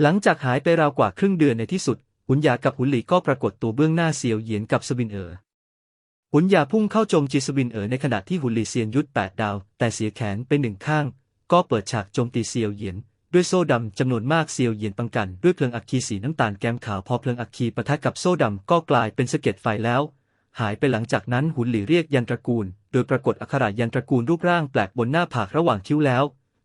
หลังจากหายไปราวกว่าครึ่งเดือนในที่สุด หุนหยากับหุนหลีก็ปรากฏตัวเบื้องหน้าเซียวเหยียนกับสวินเอ๋อหุนหยาพุ่งเข้าโจมจีสวินเอ๋อในขณะที่หุนหลีเซียนยุดแปดดาว แต่เสียแขนไปหนึ่งข้าง ก็เปิดฉากโจมตีเซียวเหยียน ด้วยโซ่ดำจำนวนมากเซียวเหยียนปังกัน ด้วยเพลิงอัคคีสีน้ำตาลแกมขาวพอเพลิงอัคคีปะทะกับโซ่ดำก็กลายเป็นสะเก็ดไฟแล้ว หายไปหลังจากนั้นหุนหลีเรียกยันตระกูล โดยปรากฏอักขระยันตระกูลรูปร่างแปลกบนหน้าผากระหว่างคิ้วแล้ว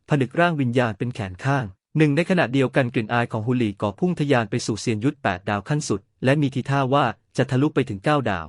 ผนึกร่างวิญญาณเป็นแขนข้าง หนึ่งในขณะเดียวกันกลิ่นอายของหุลีก่อพุ่งทะยานไปสู่เซียนยุทธแปดดาวขั้นสุด และมีทีท่าว่าจะทะลุไปถึงเก้าดาว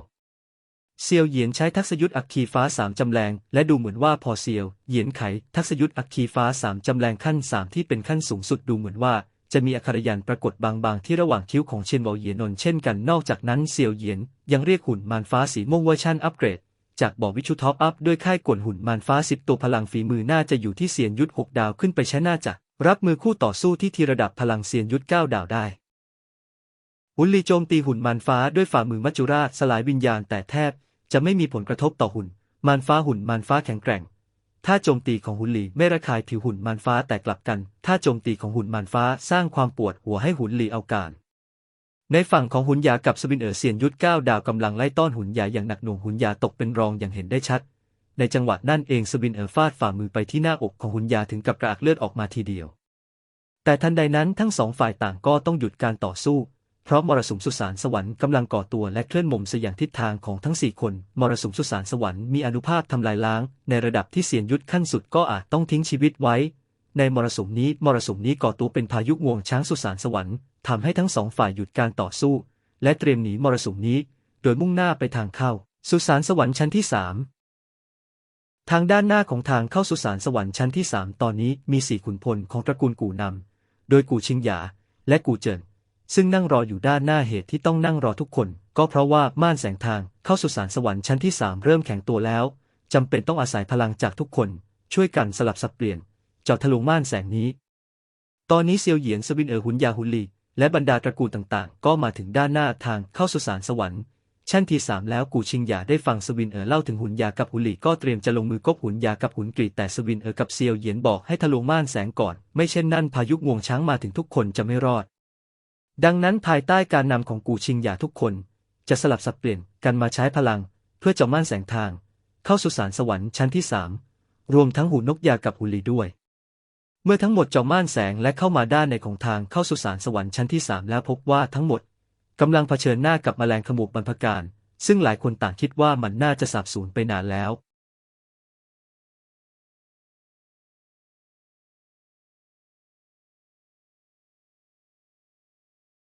เซียวเหยียนใช้ทักษยุทธอัคคีฟ้าสามจำแรง และดูเหมือนว่าพอเซียวเหยียนไข ทักษยุทธอัคคีฟ้าสามจำแรงขั้นสามที่เป็นขั้นสูงสุดดูเหมือนว่าจะมีอักขรยันปรากฏบางๆ ที่ระหว่างคิ้วของเชียนวอเหยียนนนเช่นกันนอกจากนั้นเซียวเหยียนยังเรียกหุ่นมารฟ้าสีม่วงเวอร์ชันอัปเกรด จากบ่อวิชุท็อปอัพด้วยค่ายกวนหุ่นมารฟ้าสิบตัวพลังฝีมือน่าจะอยู่ที่เซียนยุทธหกดาวขึ้นไปใช้น่าจะ รับมือคู่ต่อสู้ที่ทีระดับพลังเซียนยุทธเก้าดาวได้หุ่นลีโจมตีหุ่นมารฟ้าด้วยฝ่ามือมัจจุราชสลายวิญญาณแต่แทบจะไม่มีผลกระทบต่อหุ่น มารฟ้าหุ่นมารฟ้าแข็งแกร่ง ถ้าโจมตีของหุ่นหลีไม่ระคายผิวหุ่นมารฟ้าแต่กลับกัน ถ้าโจมตีของหุ่นมารฟ้าสร้างความปวดหัวให้หุ่นหลีเอาการ ในฝั่งของหุ่นยากับสวินเออเซียนยุทธเก้าดาวกำลังไล่ต้อนหุ่นยาอย่างหนักหน่วงหุ่นยาตกเป็นรองอย่างเห็นได้ชัด ในจังหวะนั่นเองสวินเอ๋อฟาดฝ่ามือไปที่หน้าอกของหุนยาถึงกับกระอักเลือดออกมาทีเดียว แต่ทันใดนั้นทั้งสองฝ่ายต่างก็ต้องหยุดการต่อสู้ เพราะมรสุมสุสานสวรรค์กำลังก่อตัวและเคลื่อนมุมสอย่างทิศทางของทั้งสี่คน มรสุมสุสานสวรรค์มีอนุภาคทำลายล้าง ในระดับที่เสียนยุทธขั้นสุดก็อาจต้องทิ้งชีวิตไว้ ในมรสุมนี้มรสุมนี้ก่อตัวเป็นพายุงวงช้างสุสานสวรรค์ทำให้ทั้งสองฝ่ายหยุดการต่อสู้ และเตรียมหนีมรสุมนี้ โดยมุ่งหน้าไปทางเข้า สุสานสวรรค์ชั้นที่สาม ทางด้านหน้าของทางเข้าสุสานสวรรค์ชั้นที่สามตอนนี้มีสี่ขุนพลของตระกูลกู่นำ โดยกู่ชิงหยา และกู่เจินซึ่งนั่งรออยู่ด้านหน้าเหตุที่ต้องนั่งรอทุกคน ก็เพราะว่าม่านแสงทางเข้าสุสานสวรรค์ชั้นที่สามเริ่มแข็งตัวแล้วจำเป็นต้องอาศัยพลังจากทุกคน ช่วยกันสลับสับเปลี่ยนเจาะทะลุม่านแสงนี้ ตอนนี้เซียวเหยียนสวินเอ๋อหุนยาหุนลีและบรรดาตระกูลต่างๆ ก็มาถึงด้านหน้าทางเข้าสุสานสวรรค์ ชั้นที่สามแล้วกูชิงหยาได้ฟังสวินเอ๋อเล่าถึงหุนยากับหุนหลีก็เตรียมจะลงมือกบหุนยากับหุนกรีแต่สวินเอ๋อกับเซียวเหยียนบอกให้ทะลวงม่านแสงก่อน ไม่เช่นนั้นพายุงวงช้างมาถึงทุกคนจะไม่รอด ดังนั้นภายใต้การนำของกูชิงหยาทุกคน จะสลับสับเปลี่ยนกันมาใช้พลัง เพื่อจะม่านแสงทาง เข้าสุสานสวรรค์ชั้นที่สามรวมทั้งหูนกยากับหุนหลีด้วย เมื่อทั้งหมดจาะม่านแสงและเข้ามาด้านในของทางเข้าสุสานสวรรค์ชั้นที่สามแล้วพบว่าทั้งหมด กำลังเผชิญหน้ากับแมลงขมูบบรรพการ ซึ่งหลายคนต่างคิดว่ามันน่าจะสาบสูญไปนานแล้ว